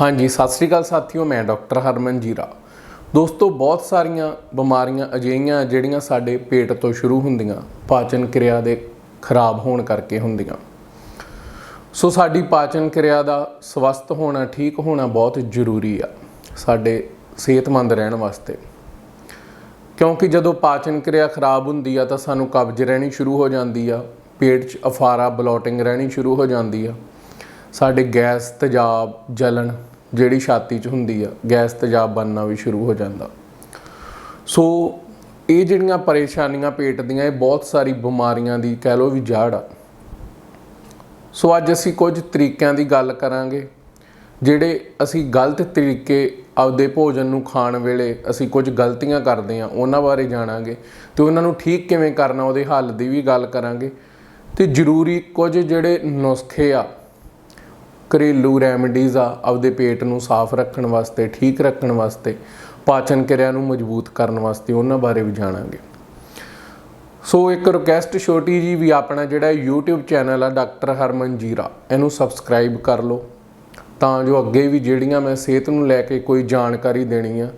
ਹਾਂਜੀ, ਸਤਿ ਸ੍ਰੀ ਅਕਾਲ ਸਾਥੀਓ, ਮੈਂ ਡਾਕਟਰ ਹਰਮਨ ਜੀਰਾ। ਦੋਸਤੋ, ਬਹੁਤ ਸਾਰੀਆਂ ਬਿਮਾਰੀਆਂ ਅਜਿਹੀਆਂ ਜਿਹੜੀਆਂ ਸਾਡੇ ਪੇਟ ਤੋਂ ਸ਼ੁਰੂ ਹੁੰਦੀਆਂ, ਪਾਚਨ ਕਿਰਿਆ ਦੇ ਖਰਾਬ ਹੋਣ ਕਰਕੇ ਹੁੰਦੀਆਂ। ਸੋ ਸਾਡੀ ਪਾਚਨ ਕਿਰਿਆ ਦਾ ਸਵਸਥ ਹੋਣਾ, ਠੀਕ ਹੋਣਾ ਬਹੁਤ ਜ਼ਰੂਰੀ ਆ, ਸਾਡੇ ਸਿਹਤਮੰਦ ਰਹਿਣ ਵਾਸਤੇ। ਕਿਉਂਕਿ ਜਦੋਂ ਪਾਚਨ ਕਿਰਿਆ ਖਰਾਬ ਹੁੰਦੀ ਆ, ਤਾਂ ਸਾਨੂੰ ਕਬਜ਼ ਰਹਿਣੀ ਸ਼ੁਰੂ ਹੋ ਜਾਂਦੀ ਆ, ਪੇਟ 'ਚ ਅਫਾਰਾ, ਬਲੋਟਿੰਗ ਰਹਿਣੀ ਸ਼ੁਰੂ ਹੋ ਜਾਂਦੀ ਆ। ਸਾਡੇ ਗੈਸ ਤੇਜ਼ਾਬ ਜਲਣ ਜਿਹੜੀ ਛਾਤੀ 'ਚ ਹੁੰਦੀ ਆ, ਗੈਸ ਤੇਜ਼ਾਬ ਬਣਨਾ ਵੀ ਸ਼ੁਰੂ ਹੋ ਜਾਂਦਾ। ਸੋ ਇਹ ਜਿਹੜੀਆਂ ਪਰੇਸ਼ਾਨੀਆਂ ਪੇਟ ਦੀਆਂ, ਇਹ ਬਹੁਤ ਸਾਰੀ ਬਿਮਾਰੀਆਂ ਦੀ ਕਹਿ ਲਓ ਵੀ ਜੜ ਆ। ਸੋ ਅੱਜ ਅਸੀਂ ਕੁਝ ਤਰੀਕਿਆਂ ਦੀ ਗੱਲ ਕਰਾਂਗੇ, ਜਿਹੜੇ ਅਸੀਂ ਗਲਤ ਤਰੀਕੇ ਆਪਦੇ ਭੋਜਨ ਨੂੰ ਖਾਣ ਵੇਲੇ ਅਸੀਂ ਕੁਝ ਗਲਤੀਆਂ ਕਰਦੇ ਆ, ਉਹਨਾਂ ਬਾਰੇ ਜਾਣਾਂਗੇ ਤੇ ਉਹਨਾਂ ਨੂੰ ਠੀਕ ਕਿਵੇਂ ਕਰਨਾ, ਉਹਦੇ ਹੱਲ ਦੀ ਵੀ ਗੱਲ ਕਰਾਂਗੇ। ਤੇ ਜ਼ਰੂਰੀ ਕੁਝ ਜਿਹੜੇ ਨੁਸਖੇ ਆ ਘਰੇਲੂ ਰੈਮਡੀਜ਼ ਆ ਆਪਦੇ ਪੇਟ ਨੂੰ ਸਾਫ਼ ਰੱਖਣ ਵਾਸਤੇ, ਠੀਕ ਰੱਖਣ ਵਾਸਤੇ, ਪਾਚਨ ਕਿਰਿਆ ਨੂੰ ਮਜ਼ਬੂਤ ਕਰਨ ਵਾਸਤੇ ਉਹਨਾਂ ਬਾਰੇ ਵੀ ਜਾਣਾਂਗੇ। ਸੋ ਇੱਕ ਰਿਕਵੈਸਟ ਛੋਟੀ ਜੀ ਵੀ ਆਪਣਾ ਜਿਹੜਾ YouTube ਚੈਨਲ ਆ, ਡਾਕਟਰ ਹਰਮਨ ਜੀਰਾ, ਇਹਨੂੰ ਸਬਸਕ੍ਰਾਈਬ ਕਰ ਲਓ। ਤਾਂ ਜੋ ਅੱਗੇ ਵੀ ਜਿਹੜੀਆਂ ਮੈਂ ਸਿਹਤ ਨੂੰ ਲੈ ਕੇ ਕੋਈ ਜਾਣਕਾਰੀ ਦੇਣੀ ਆ,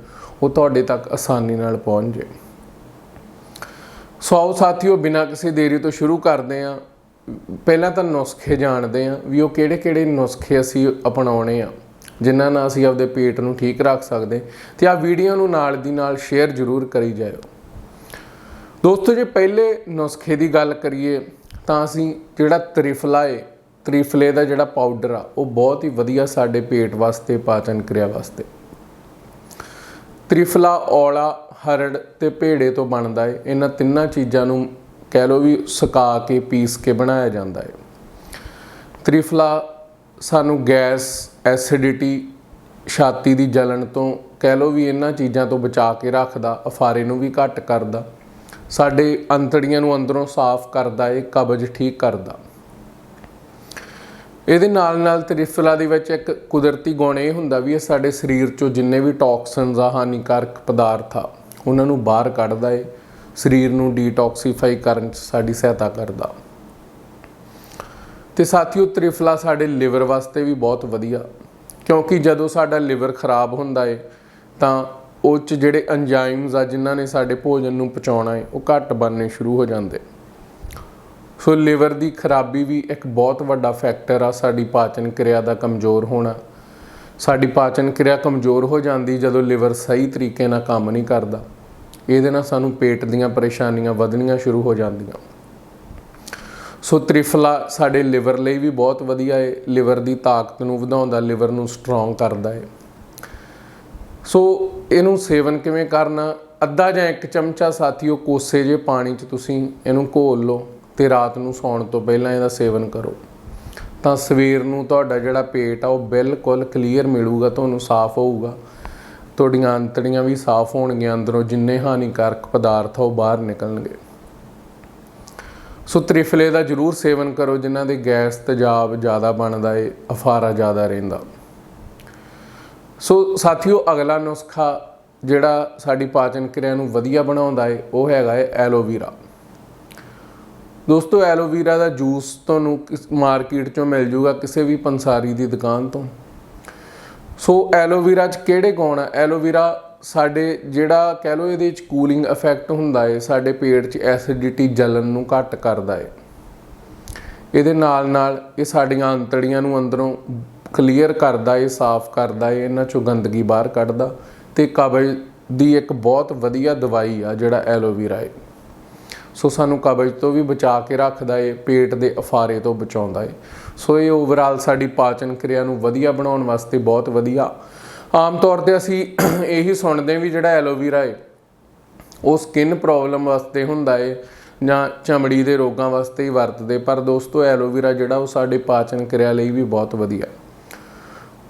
ਉਹ ਤੁਹਾਡੇ ਤੱਕ ਆਸਾਨੀ ਨਾਲ ਪਹੁੰਚ ਜੇ ਸੋ ਆਓ ਸਾਥੀਓ, ਬਿਨਾਂ ਕਿਸੇ ਦੇਰੀ ਤੋਂ ਸ਼ੁਰੂ ਕਰਦੇ ਆ। ਪਹਿਲਾਂ ਤਾਂ ਨੁਸਖੇ ਜਾਣਦੇ ਆ ਵੀ ਉਹ ਕਿਹੜੇ-ਕਿਹੜੇ ਨੁਸਖੇ ਅਸੀਂ ਅਪਣਾਉਣੇ ਆ, ਜਿਨ੍ਹਾਂ ਨਾਲ ਅਸੀਂ ਆਪਦੇ ਪੇਟ ਨੂੰ ਠੀਕ ਰੱਖ ਸਕਦੇ ਤੇ ਆ ਵੀਡੀਓ ਨੂੰ ਨਾਲ ਦੀ ਨਾਲ ਸ਼ੇਅਰ ਜ਼ਰੂਰ ਕਰੀ ਜਾਇਓ। ਦੋਸਤੋ, ਜੇ ਪਹਿਲੇ ਨੁਸਖੇ ਦੀ ਗੱਲ ਕਰੀਏ, ਤਾਂ ਅਸੀਂ ਜਿਹੜਾ ਤ੍ਰਿਫਲਾ ਏ, ਤ੍ਰਿਫਲੇ ਦਾ ਜਿਹੜਾ ਪਾਊਡਰ ਆ, ਉਹ ਬਹੁਤ ਹੀ ਵਧੀਆ ਸਾਡੇ ਪੇਟ ਵਾਸਤੇ, ਪਾਚਨ ਕਿਰਿਆ ਵਾਸਤੇ। ਤ੍ਰਿਫਲਾ, ਔਲਾ, ਹਰੜ ਤੇ ਭੇੜੇ ਤੋਂ ਬਣਦਾ ਏ, ਇਹਨਾਂ ਤਿੰਨਾਂ ਚੀਜ਼ਾਂ ਨੂੰ ਕਹਿ ਲਓ ਵੀ ਸੁਕਾ ਕੇ, ਪੀਸ ਕੇ ਬਣਾਇਆ ਜਾਂਦਾ ਏ ਤ੍ਰਿਫਲਾ ਸਾਨੂੰ ਗੈਸ, ਐਸਿਡਿਟੀ, ਛਾਤੀ ਦੀ ਜਲਣ ਤੋਂ ਕਹਿ ਲਓ ਵੀ ਇਹਨਾਂ ਚੀਜ਼ਾਂ ਤੋਂ ਬਚਾ ਕੇ ਰੱਖਦਾ, ਅਫਾਰੇ ਨੂੰ ਵੀ ਘੱਟ ਕਰਦਾ। ਸਾਡੇ ਅੰਤੜੀਆਂ ਨੂੰ ਅੰਦਰੋਂ ਸਾਫ਼ ਕਰਦਾ ਏ ਕਬਜ਼ ਠੀਕ ਕਰਦਾ। ਇਹਦੇ ਨਾਲ ਨਾਲ ਤ੍ਰਿਫਲਾ ਦੇ ਵਿੱਚ ਇੱਕ ਕੁਦਰਤੀ ਗੁਣ ਇਹ ਹੁੰਦਾ ਵੀ ਇਹ ਸਾਡੇ ਸਰੀਰ ਚੋਂ ਜਿੰਨੇ ਵੀ ਟੌਕਸਿਨਸ ਆ, ਹਾਨੀਕਾਰਕ ਪਦਾਰਥ ਆ, ਉਹਨਾਂ ਨੂੰ ਬਾਹਰ ਕੱਢਦਾ ਏ। ਸਰੀਰ ਨੂੰ ਡੀਟੌਕਸੀਫਾਈ ਕਰਨ 'ਚ ਸਾਡੀ ਸਹਾਇਤਾ ਕਰਦਾ। ਤੇ ਸਾਥੀਓ, ਤ੍ਰਿਫਲਾ ਸਾਡੇ ਲਿਵਰ ਵਾਸਤੇ ਵੀ ਬਹੁਤ ਵਧੀਆ। ਕਿਉਂਕਿ ਜਦੋਂ ਸਾਡਾ ਲਿਵਰ ਖਰਾਬ ਹੁੰਦਾ ਏ, ਤਾਂ ਉਹ 'ਚ ਜਿਹੜੇ ਐਂਜ਼ਾਈਮਸ ਆ, ਜਿਨ੍ਹਾਂ ਨੇ ਸਾਡੇ ਭੋਜਨ ਨੂੰ ਪਚਾਉਣਾ ਏ, ਉਹ ਘੱਟ ਬਣਨੇ ਸ਼ੁਰੂ ਹੋ ਜਾਂਦੇ। ਸੋ ਲਿਵਰ ਦੀ ਖਰਾਬੀ ਵੀ ਇੱਕ ਬਹੁਤ ਵੱਡਾ ਫੈਕਟਰ ਆ, ਸਾਡੀ ਪਾਚਨ ਕਿਰਿਆ ਦਾ ਕਮਜ਼ੋਰ ਹੋਣਾ। ਸਾਡੀ ਪਾਚਨ ਕਿਰਿਆ ਕਮਜ਼ੋਰ ਹੋ ਜਾਂਦੀ ਜਦੋਂ ਲਿਵਰ ਸਹੀ ਤਰੀਕੇ ਨਾਲ ਕੰਮ ਨਹੀਂ ਕਰਦਾ। ਇਹਦੇ ਨਾਲ ਸਾਨੂੰ ਪੇਟ ਦੀਆਂ ਪਰੇਸ਼ਾਨੀਆਂ ਵਧਣੀਆਂ ਸ਼ੁਰੂ ਹੋ ਜਾਂਦੀਆਂ। ਸੋ ਤ੍ਰਿਫਲਾ ਸਾਡੇ ਲਿਵਰ ਲਈ ਵੀ ਬਹੁਤ ਵਧੀਆ ਹੈ ਲਿਵਰ ਦੀ ਤਾਕਤ ਨੂੰ ਵਧਾਉਂਦਾ, ਲਿਵਰ ਨੂੰ ਸਟਰੋਂਗ ਕਰਦਾ ਹੈ ਸੋ ਇਹਨੂੰ ਸੇਵਨ ਕਿਵੇਂ ਕਰਨਾ? ਅੱਧਾ ਜਾਂ ਇੱਕ ਚਮਚਾ ਸਾਥੀਓ, ਕੋਸੇ ਜੇ ਪਾਣੀ 'ਚ ਤੁਸੀਂ ਇਹਨੂੰ ਘੋਲ ਲਓ ਤੇ ਰਾਤ ਨੂੰ ਸੌਣ ਤੋਂ ਪਹਿਲਾਂ ਇਹਦਾ ਸੇਵਨ ਕਰੋ। ਤਾਂ ਸਵੇਰ ਨੂੰ ਤੁਹਾਡਾ ਜਿਹੜਾ ਪੇਟ ਆ, ਉਹ ਬਿਲਕੁਲ ਕਲੀਅਰ ਮਿਲੂਗਾ, ਤੁਹਾਨੂੰ ਸਾਫ਼ ਹੋਊਗਾ। ਤੁਹਾਡੀਆਂ ਅੰਤੜੀਆਂ ਵੀ ਸਾਫ਼ ਹੋਣਗੀਆਂ, ਅੰਦਰੋਂ ਜਿੰਨੇ ਹਾਨੀਕਾਰਕ ਪਦਾਰਥ ਉਹ ਬਾਹਰ ਨਿਕਲਣਗੇ। ਸੋ ਤ੍ਰਿਫਲੇ ਦਾ ਜਰੂਰ ਸੇਵਨ ਕਰੋ, ਜਿਨ੍ਹਾਂ ਦੇ ਗੈਸ ਤੇਜ਼ਾਬ ਜ਼ਿਆਦਾ ਬਣਦਾ ਏ, ਅਫਾਰਾ ਜ਼ਿਆਦਾ ਰਹਿੰਦਾ। ਸੋ ਸਾਥੀਓ, ਅਗਲਾ ਨੁਸਖਾ ਜਿਹੜਾ ਸਾਡੀ ਪਾਚਨ ਕਿਰਿਆ ਨੂੰ ਵਧੀਆ ਬਣਾਉਂਦਾ ਏ, ਉਹ ਹੈਗਾ ਏ ਐਲੋਵੀਰਾ। ਦੋਸਤੋ, ਐਲੋਵੀਰਾ ਦਾ ਜੂਸ ਤੁਹਾਨੂੰ ਮਾਰਕੀਟ ਚੋਂ ਮਿਲ ਜੂਗਾ, ਕਿਸੇ ਵੀ ਪੰਸਾਰੀ ਦੀ ਦੁਕਾਨ ਤੋਂ। ਸੋ ਐਲੋਵੀਰਾ 'ਚ ਕਿਹੜੇ ਗੁਣ ਆ? ਐਲੋਵੀਰਾ ਸਾਡੇ ਜਿਹੜਾ ਕਹਿ ਲਓ ਇਹਦੇ ਵਿੱਚ ਕੂਲਿੰਗ ਇਫੈਕਟ ਹੁੰਦਾ ਏ, ਸਾਡੇ ਪੇਟ 'ਚ ਐਸਿਡਿਟੀ ਜਲਨ ਨੂੰ ਘੱਟ ਕਰਦਾ ਏ। ਇਹਦੇ ਨਾਲ ਨਾਲ ਇਹ ਸਾਡੀਆਂ ਅੰਤੜੀਆਂ ਨੂੰ ਅੰਦਰੋਂ ਕਲੀਅਰ ਕਰਦਾ ਏ, ਸਾਫ਼ ਕਰਦਾ ਏ, ਇਹਨਾਂ 'ਚੋਂ ਗੰਦਗੀ ਬਾਹਰ ਕੱਢਦਾ ਤੇ ਕਬਜ਼ ਦੀ ਇੱਕ ਬਹੁਤ ਵਧੀਆ ਦਵਾਈ ਆ ਜਿਹੜਾ ਐਲੋਵੀਰਾ ਏ। ਸੋ ਸਾਨੂੰ ਕਬਜ਼ ਤੋਂ ਵੀ ਬਚਾ ਕੇ ਰੱਖਦਾ ਏ, ਪੇਟ ਦੇ ਅਫਾਰੇ ਤੋਂ ਬਚਾਉਂਦਾ ਏ। ਸੋ ਇਹ ਓਵਰਆਲ ਸਾਡੀ ਪਾਚਨ ਕਿਰਿਆ ਨੂੰ ਵਧੀਆ ਬਣਾਉਣ ਵਾਸਤੇ ਬਹੁਤ ਵਧੀਆ। ਆਮ ਤੌਰ ਤੇ ਅਸੀਂ ਇਹੀ ਸੁਣਦੇ ਵੀ ਜਿਹੜਾ ਐਲੋਵੀਰਾ ਏ, ਉਹ ਸਕਿਨ ਪ੍ਰੋਬਲਮ ਵਾਸਤੇ ਹੁੰਦਾ ਏ ਜਾਂ ਚਮੜੀ ਦੇ ਰੋਗਾਂ ਵਾਸਤੇ ਹੀ ਵਰਤਦੇ ਪਰ ਦੋਸਤੋ, ਐਲੋਵੀਰਾ ਜਿਹੜਾ ਉਹ ਸਾਡੇ ਪਾਚਨ ਕਿਰਿਆ ਲਈ ਵੀ ਬਹੁਤ ਵਧੀਆ।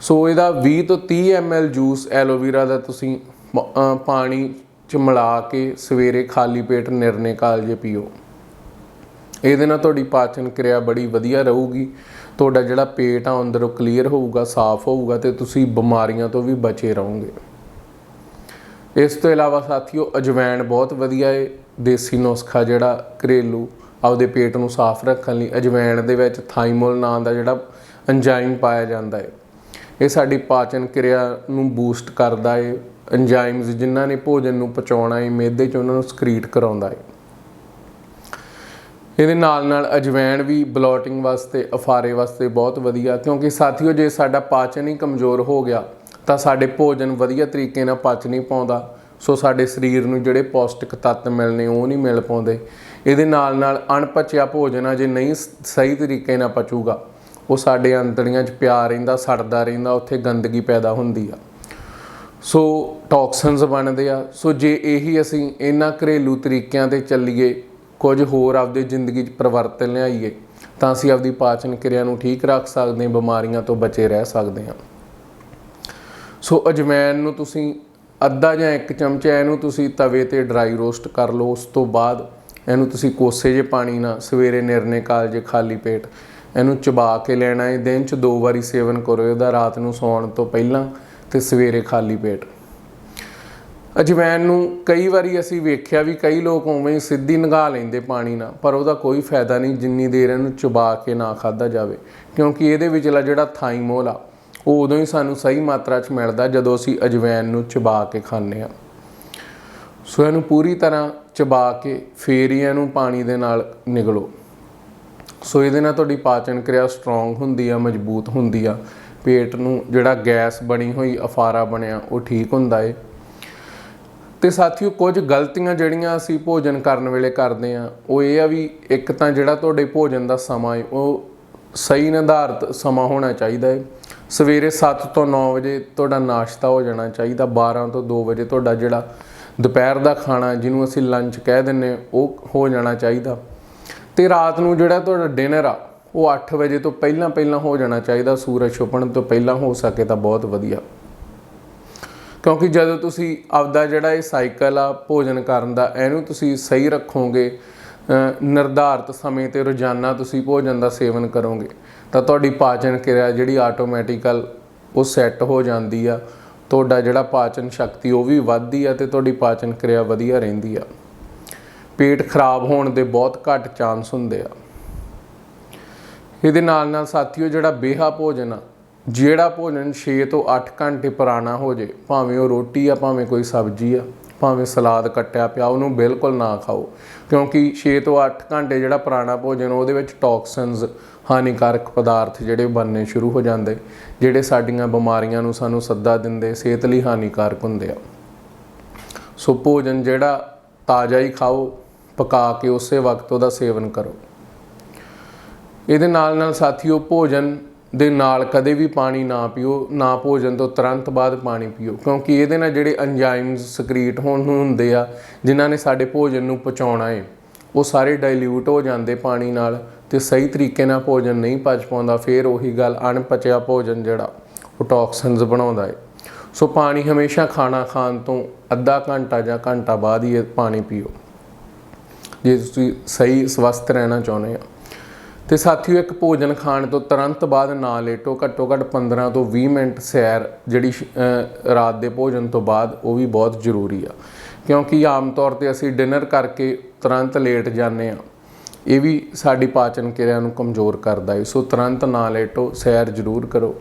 ਸੋ ਇਹਦਾ 20 ਤੋਂ 30 ml ਜੂਸ ਐਲੋਵੀਰਾ ਦਾ ਤੁਸੀਂ ਪਾਣੀ ਚ ਮਿਲਾ ਕੇ ਸਵੇਰੇ ਖਾਲੀ ਪੇਟ ਨਿਰਨੇ ਕਾਲਜੇ ਪੀਓ। ਇਹਦੇ ਨਾਲ ਤੁਹਾਡੀ ਪਾਚਨ ਕਿਰਿਆ ਬੜੀ ਵਧੀਆ ਰਹੂਗੀ। ਤੁਹਾਡਾ ਜਿਹੜਾ ਪੇਟ ਆ ਅੰਦਰੋਂ ਕਲੀਅਰ ਹੋਊਗਾ, ਸਾਫ਼ ਹੋਊਗਾ ਤੇ ਤੁਸੀਂ ਬਿਮਾਰੀਆਂ ਤੋਂ ਵੀ ਬਚੇ ਰਹੋਗੇ। ਇਸ ਤੋਂ ਇਲਾਵਾ ਸਾਥੀਓ, ਅਜਵੈਣ ਬਹੁਤ ਵਧੀਆ ਏ। ਦੇਸੀ ਨੁਸਖਾ ਜਿਹੜਾ ਘਰੇਲੂ ਆਪਦੇ ਪੇਟ ਨੂੰ ਸਾਫ਼ ਰੱਖਣ ਲਈ। ਅਜਵੈਣ ਦੇ ਵਿੱਚ ਥਾਈਮੋਲ ਨਾਂ ਦਾ ਜਿਹੜਾ ਐਂਜ਼ਾਈਮ ਪਾਇਆ ਜਾਂਦਾ ਹੈ ਇਹ ਸਾਡੀ ਪਾਚਨ ਕਿਰਿਆ ਨੂੰ ਬੂਸਟ ਕਰਦਾ ਏ। ਐਂਜ਼ਾਈਮਸ ਜਿਨ੍ਹਾਂ ਨੇ ਭੋਜਨ ਨੂੰ ਪਚਾਉਣਾ ਏ ਮਿਹਦੇ 'ਚ ਉਹਨਾਂ ਨੂੰ ਸਕਰੀਟ ਕਰਾਉਂਦਾ ਏ। ਇਹਦੇ ਨਾਲ ਨਾਲ ਅਜਵਾਇਣ ਵੀ ਬਲੋਟਿੰਗ ਵਾਸਤੇ, ਅਫਾਰੇ ਵਾਸਤੇ ਬਹੁਤ ਵਧੀਆ, ਕਿਉਂਕਿ ਸਾਥੀਓ ਜੇ ਸਾਡਾ ਪਾਚਨ ਹੀ ਕਮਜ਼ੋਰ ਹੋ ਗਿਆ, ਤਾਂ ਸਾਡੇ ਭੋਜਨ ਵਧੀਆ ਤਰੀਕੇ ਨਾਲ ਪਚ ਨਹੀਂ ਪਾਉਂਦਾ। ਸੋ ਸਾਡੇ ਸਰੀਰ ਨੂੰ ਜਿਹੜੇ ਪੌਸ਼ਟਿਕ ਤੱਤ ਮਿਲਨੇ ਉਹ ਨਹੀਂ ਮਿਲ ਪਾਉਂਦੇ। ਇਹਦੇ ਨਾਲ ਨਾਲ ਅਣਪਚਿਆ ਭੋਜਨ ਆ, ਜੇ ਨਹੀਂ ਸ- ਸਹੀ ਤਰੀਕੇ ਨਾਲ ਪਚੂਗਾ, ਉਹ ਸਾਡੇ ਅੰਤੜੀਆਂ 'ਚ ਪਿਆ ਰਹਿੰਦਾ, ਸੜਦਾ ਰਹਿੰਦਾ, ਉੱਥੇ ਗੰਦਗੀ ਪੈਦਾ ਹੁੰਦੀ ਆ। ਸੋ ਟੌਕਸਿਨਸ ਬਣਦੇ ਆ। ਸੋ ਜੇ ਇਹੀ ਅਸੀਂ ਇਹਨਾਂ ਘਰੇਲੂ ਤਰੀਕਿਆਂ ਤੇ ਚੱਲੀਏ, ਕੁਝ ਹੋਰ ਆਪਦੇ ਜ਼ਿੰਦਗੀ 'ਚ ਪਰਿਵਰਤਨ ਲਿਆਈਏ, ਤਾਂ ਅਸੀਂ ਆਪਦੀ ਪਾਚਨ ਕਿਰਿਆ ਨੂੰ ਠੀਕ ਰੱਖ ਸਕਦੇ ਹਾਂ, ਬਿਮਾਰੀਆਂ ਤੋਂ ਬਚੇ ਰਹਿ ਸਕਦੇ ਹਾਂ। ਸੋ ਅਜਵਾਇਣ ਨੂੰ ਤੁਸੀਂ ਅੱਧਾ ਜਾਂ ਇੱਕ ਚਮਚਾ ਇਹਨੂੰ ਤੁਸੀਂ ਤਵੇ ਤੇ ਡਰਾਈ ਰੋਸਟ ਕਰ ਲਓ। ਉਸ ਤੋਂ ਬਾਅਦ ਇਹਨੂੰ ਤੁਸੀਂ ਕੋਸੇ ਜੇ ਪਾਣੀ ਨਾਲ, ਸਵੇਰੇ ਨਿਰਨੇ ਕਾਲ ਜੇ ਖਾਲੀ ਪੇਟ ਇਹਨੂੰ ਚਬਾ ਕੇ ਲੈਣਾ ਹੈ। ਦਿਨ ਚ ਦੋ ਵਾਰੀ ਸੇਵਨ ਕਰੋ। ਇਹਦਾ ਰਾਤ ਨੂੰ ਸੌਣ ਤੋਂ ਪਹਿਲਾਂ ਤੇ ਸਵੇਰੇ ਖਾਲੀ ਪੇਟ। ਅਜਵਾਇਣ ਨੂੰ ਕਈ ਵਾਰੀ ਅਸੀਂ ਵੇਖਿਆ ਵੀ ਕਈ ਲੋਕ ਉਵੇਂ ਹੀ ਸਿੱਧੀ ਨਗਾ ਲੈਂਦੇ ਪਾਣੀ ਨਾਲ, ਪਰ ਉਹਦਾ ਕੋਈ ਫਾਇਦਾ ਨਹੀਂ ਜਿੰਨੀ ਦੇਰ ਇਹਨੂੰ ਚਬਾ ਕੇ ਨਾ ਖਾਦਾ ਜਾਵੇ, ਕਿਉਂਕਿ ਇਹਦੇ ਵਿਚਲਾ ਜਿਹੜਾ ਥਾਈਮੋਲ ਆ, ਉਹ ਉਦੋਂ ਹੀ ਸਾਨੂੰ ਸਹੀ ਮਾਤਰਾ 'ਚ ਮਿਲਦਾ ਜਦੋਂ ਅਸੀਂ ਅਜਵਾਇਣ ਨੂੰ ਚਬਾ ਕੇ ਖਾਂਦੇ ਆ ਸੋ ਇਹਨੂੰ ਪੂਰੀ ਤਰ੍ਹਾਂ ਚਬਾ ਕੇ ਫੇਰ ਹੀ ਇਹਨੂੰ ਪਾਣੀ ਦੇ ਨਾਲ ਨਿਗਲੋ। ਸੋ ਇਹਦੇ ਨਾਲ ਤੁਹਾਡੀ ਪਾਚਨ ਕਿਰਿਆ ਸਟਰੋਂਗ ਹੁੰਦੀ ਆ, ਮਜ਼ਬੂਤ ਹੁੰਦੀ ਆ ਪੇਟ ਨੂੰ ਜਿਹੜਾ ਗੈਸ ਬਣੀ ਹੋਈ, ਅਫਾਰਾ ਬਣਿਆ, ਉਹ ਠੀਕ ਹੁੰਦਾ ਏ। ਤੇ ਸਾਥੀਓ, ਕੁਝ ਗਲਤੀਆਂ ਜਿਹੜੀਆਂ ਅਸੀਂ ਭੋਜਨ ਕਰਨ ਵੇਲੇ ਕਰਦੇ ਆ ਉਹ ਇਹ ਆ ਵੀ ਇੱਕ ਤਾਂ ਜਿਹੜਾ ਤੁਹਾਡੇ ਭੋਜਨ ਦਾ ਸਮਾਂ ਏ, ਉਹ ਸਹੀ ਨਿਰਧਾਰਤ ਸਮਾਂ ਹੋਣਾ ਚਾਹੀਦਾ ਹੈ ਸਵੇਰੇ 7 ਤੋਂ 9 ਵਜੇ ਤੁਹਾਡਾ ਨਾਸ਼ਤਾ ਹੋ ਜਾਣਾ ਚਾਹੀਦਾ 12 ਤੋਂ 2 ਵਜੇ ਤੁਹਾਡਾ ਜਿਹੜਾ ਦੁਪਹਿਰ ਦਾ ਖਾਣਾ, ਜਿਹਨੂੰ ਅਸੀਂ ਲੰਚ ਕਹਿ ਦਿੰਨੇ ਉਹ ਹੋ ਜਾਣਾ ਚਾਹੀਦਾ। ਤੇ ਰਾਤ ਨੂੰ ਜਿਹੜਾ ਤੁਹਾਡਾ ਡਿਨਰ ਆ ਉਹ 8 ਵਜੇ ਤੋਂ ਪਹਿਲਾਂ ਪਹਿਲਾਂ ਹੋ ਜਾਣਾ ਚਾਹੀਦਾ, ਸੂਰਜ ਛੁਪਣ ਤੋਂ ਪਹਿਲਾਂ ਹੋ ਸਕੇ ਤਾਂ ਬਹੁਤ ਵਧੀਆ। ਕਿਉਂਕਿ ਜਦੋਂ ਤੁਸੀਂ ਆਪਦਾ ਜਿਹੜਾ ਇਹ ਸਾਈਕਲ ਆ, ਭੋਜਨ ਕਰਨ ਦਾ, ਇਹਨੂੰ ਤੁਸੀਂ ਸਹੀ ਰੱਖੋਗੇ ਨਿਰਧਾਰਤ ਸਮੇਂ ਤੇ ਰੋਜ਼ਾਨਾ ਤੁਸੀਂ ਭੋਜਨ ਦਾ ਸੇਵਨ ਕਰੋਗੇ, ਤਾਂ ਤੁਹਾਡੀ ਪਾਚਨ ਕਿਰਿਆ ਜਿਹੜੀ ਆਟੋਮੈਟਿਕਲ ਉਹ ਸੈੱਟ ਹੋ ਜਾਂਦੀ ਆ। ਤੁਹਾਡਾ ਜਿਹੜਾ ਪਾਚਨ ਸ਼ਕਤੀ ਉਹ ਵੀ ਵੱਧਦੀ ਆ ਤੇ ਤੁਹਾਡੀ ਪਾਚਨ ਕਿਰਿਆ ਵਧੀਆ ਰਹਿੰਦੀ ਆ। ਪੇਟ ਖਰਾਬ ਹੋਣ ਦੇ ਬਹੁਤ ਘੱਟ ਚਾਂਸ ਹੁੰਦੇ ਆ। ਇਹਦੇ ਨਾਲ ਨਾਲ ਸਾਥੀਓ ਜਿਹੜਾ ਬੇਹਾ ਭੋਜਨ ਆ, ਜਿਹੜਾ ਭੋਜਨ 6 ਤੋਂ 8 ਘੰਟੇ ਪੁਰਾਣਾ ਹੋ ਜੇ, ਭਾਵੇਂ ਉਹ ਰੋਟੀ ਆ, ਭਾਵੇਂ ਕੋਈ ਸਬਜ਼ੀ ਆ, ਭਾਵੇਂ ਸਲਾਦ ਕੱਟਿਆ ਪਿਆ, ਉਹਨੂੰ ਬਿਲਕੁਲ ਨਾ ਖਾਓ। ਕਿਉਂਕਿ 6 ਤੋਂ 8 ਘੰਟੇ ਜਿਹੜਾ ਪੁਰਾਣਾ ਭੋਜਨ, ਉਹਦੇ ਵਿੱਚ ਟੌਕਸਿਨਸ ਹਾਨੀਕਾਰਕ ਪਦਾਰਥ ਜਿਹੜੇ ਬਣਨੇ ਸ਼ੁਰੂ ਹੋ ਜਾਂਦੇ, ਜਿਹੜੇ ਸਾਡੀਆਂ ਬਿਮਾਰੀਆਂ ਨੂੰ ਸਾਨੂੰ ਸੱਦਾ ਦਿੰਦੇ, ਸਿਹਤ ਲਈ ਹਾਨੀਕਾਰਕ ਹੁੰਦੇ ਆ। ਸੋ ਭੋਜਨ ਜਿਹੜਾ ਤਾਜ਼ਾ ਹੀ ਖਾਓ, ਪਕਾ ਕੇ ਉਸੇ ਵਕਤ ਉਹਦਾ ਸੇਵਨ ਕਰੋ। ਇਹਦੇ ਨਾਲ ਨਾਲ ਸਾਥੀਓ, ਭੋਜਨ ਦੇ ਨਾਲ ਕਦੇ ਵੀ ਪਾਣੀ ਨਾ ਪੀਓ, ਨਾ ਭੋਜਨ ਤੋਂ ਤੁਰੰਤ ਬਾਅਦ ਪਾਣੀ ਪੀਓ, ਕਿਉਂਕਿ ਇਹਦੇ ਨਾਲ ਜਿਹੜੇ ਐਂਜ਼ਾਈਮਸ ਸਕਰੀਟ ਹੋਣ ਨੂੰ ਹੁੰਦੇ ਆ, ਜਿਨ੍ਹਾਂ ਨੇ ਸਾਡੇ ਭੋਜਨ ਨੂੰ ਪਚਾਉਣਾ ਏ, ਉਹ ਸਾਰੇ ਡਾਈਲਿਊਟ ਹੋ ਜਾਂਦੇ ਪਾਣੀ ਨਾਲ ਤੇ ਸਹੀ ਤਰੀਕੇ ਨਾਲ ਭੋਜਨ ਨਹੀਂ ਪਚ ਪਾਉਂਦਾ, ਫਿਰ ਉਹੀ ਗੱਲ ਅਣਪਚਿਆ ਭੋਜਨ ਜਿਹੜਾ, ਉਹ ਟੌਕਸਿਨਸ ਬਣਾਉਂਦਾ ਏ। ਸੋ ਪਾਣੀ ਹਮੇਸ਼ਾ ਖਾਣਾ ਖਾਣ ਤੋਂ ਅੱਧਾ ਘੰਟਾ ਜਾਂ ਘੰਟਾ ਬਾਅਦ ਹੀ ਪਾਣੀ ਪੀਓ। ਜੇ ਤੁਸੀਂ ਸਹੀ ਸਵਸਥ ਰਹਿਣਾ ਚਾਹੁੰਦੇ ਆ। ਤੇ ਸਾਥੀਓ, ਇੱਕ ਭੋਜਨ ਖਾਣ ਤੋਂ ਤੁਰੰਤ ਬਾਅਦ ਨਾ ਲੇਟੋ। ਘੱਟੋ ਘੱਟ 15 ਤੋਂ 20 ਮਿੰਟ ਸੈਰ, ਜਿਹੜੀ ਸ਼- ਰਾਤ ਦੇ ਭੋਜਨ ਤੋਂ ਬਾਅਦ, ਉਹ ਵੀ ਬਹੁਤ ਜ਼ਰੂਰੀ ਆ। ਕਿਉਂਕਿ ਆਮ ਤੌਰ ਤੇ ਅਸੀਂ ਡਿਨਰ ਕਰਕੇ ਤੁਰੰਤ ਲੇਟ ਜਾਂਦੇ ਆ ਇਹ ਵੀ ਸਾਡੀ ਪਾਚਨ ਕਿਰਿਆ ਨੂੰ ਕਮਜ਼ੋਰ ਕਰਦਾ ਹੈ ਸੋ ਤੁਰੰਤ ਨਾ ਲੇਟੋ, ਸੈਰ ਜ਼ਰੂਰ ਕਰੋ।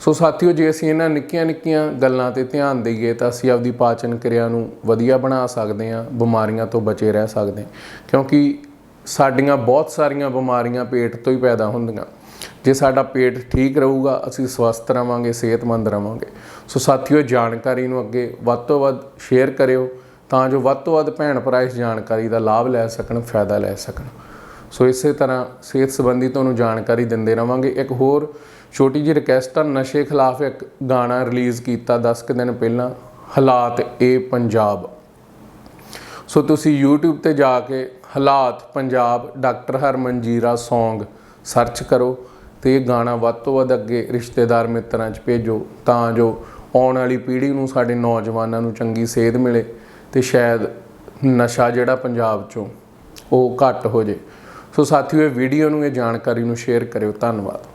ਸੋ ਸਾਥੀਓ, ਜੇ ਅਸੀਂ ਇਹਨਾਂ ਨਿੱਕੀਆਂ ਨਿੱਕੀਆਂ ਗੱਲਾਂ ਤੇ ਧਿਆਨ ਦਈਏ, ਤਾਂ ਅਸੀਂ ਆਪਦੀ ਪਾਚਨ ਕਿਰਿਆ ਨੂੰ ਵਧੀਆ ਬਣਾ ਸਕਦੇ ਹਾਂ, ਬਿਮਾਰੀਆਂ ਤੋਂ ਬਚੇ ਰਹਿ ਸਕਦੇ ਹਾਂ। ਕਿਉਂਕਿ ਸਾਡੀਆਂ ਬਹੁਤ ਸਾਰੀਆਂ ਬਿਮਾਰੀਆਂ ਪੇਟ ਤੋਂ ਹੀ ਪੈਦਾ ਹੁੰਦੀਆਂ। ਜੇ ਸਾਡਾ ਪੇਟ ਠੀਕ ਰਹੂਗਾ, ਅਸੀਂ ਸਵਸਥ ਰਵਾਂਗੇ, ਸਿਹਤਮੰਦ ਰਵਾਂਗੇ। ਸੋ ਸਾਥੀਓ, ਜਾਣਕਾਰੀ ਨੂੰ ਅੱਗੇ ਵੱਧ ਤੋਂ ਵੱਧ ਸ਼ੇਅਰ ਕਰਿਓ, ਤਾਂ ਜੋ ਵੱਧ ਤੋਂ ਵੱਧ ਭੈਣ ਭਰਾ ਇਸ ਜਾਣਕਾਰੀ ਦਾ ਲਾਭ ਲੈ ਸਕਣ, ਫਾਇਦਾ ਲੈ ਸਕਣ। ਸੋ ਇਸੇ ਤਰ੍ਹਾਂ ਸਿਹਤ ਸੰਬੰਧੀ ਤੁਹਾਨੂੰ ਜਾਣਕਾਰੀ ਦਿੰਦੇ ਰਵਾਂਗੇ। ਇੱਕ ਹੋਰ ਛੋਟੀ ਜਿਹੀ ਰਿਕਵੈਸਟ ਆ ਨਸ਼ੇ ਖਿਲਾਫ ਇੱਕ ਗਾਣਾ ਰਿਲੀਜ਼ ਕੀਤਾ 10 ਕੁ ਦਿਨ ਪਹਿਲਾਂ, ਹਾਲਾਤ ਏ ਪੰਜਾਬ। ਸੋ ਤੁਸੀਂ YouTube ਤੇ ਜਾ ਕੇ ਹਾਲਾਤ ਪੰਜਾਬ ਡਾਕਟਰ ਹਰਮਨ ਜੀਰਾ Song ਸਰਚ ਕਰੋ ਤੇ ਇਹ ਗਾਣਾ ਵੱਧ ਤੋਂ ਵੱਧ ਅੱਗੇ ਰਿਸ਼ਤੇਦਾਰ ਮਿੱਤਰਾਂ 'ਚ ਭੇਜੋ, ਤਾਂ ਜੋ ਆਉਣ ਵਾਲੀ ਪੀੜ੍ਹੀ ਨੂੰ ਸਾਡੇ ਨੌਜਵਾਨਾਂ ਨੂੰ ਚੰਗੀ ਸੇਧ ਮਿਲੇ ਤੇ ਸ਼ਾਇਦ ਨਸ਼ਾ ਜਿਹੜਾ ਪੰਜਾਬ 'ਚੋਂ ਉਹ ਘੱਟ ਹੋ ਜੇ ਸੋ ਸਾਥੀਓ, ਇਹ ਵੀਡੀਓ ਨੂੰ, ਇਹ ਜਾਣਕਾਰੀ ਨੂੰ ਸ਼ੇਅਰ ਕਰਿਓ। ਧੰਨਵਾਦ।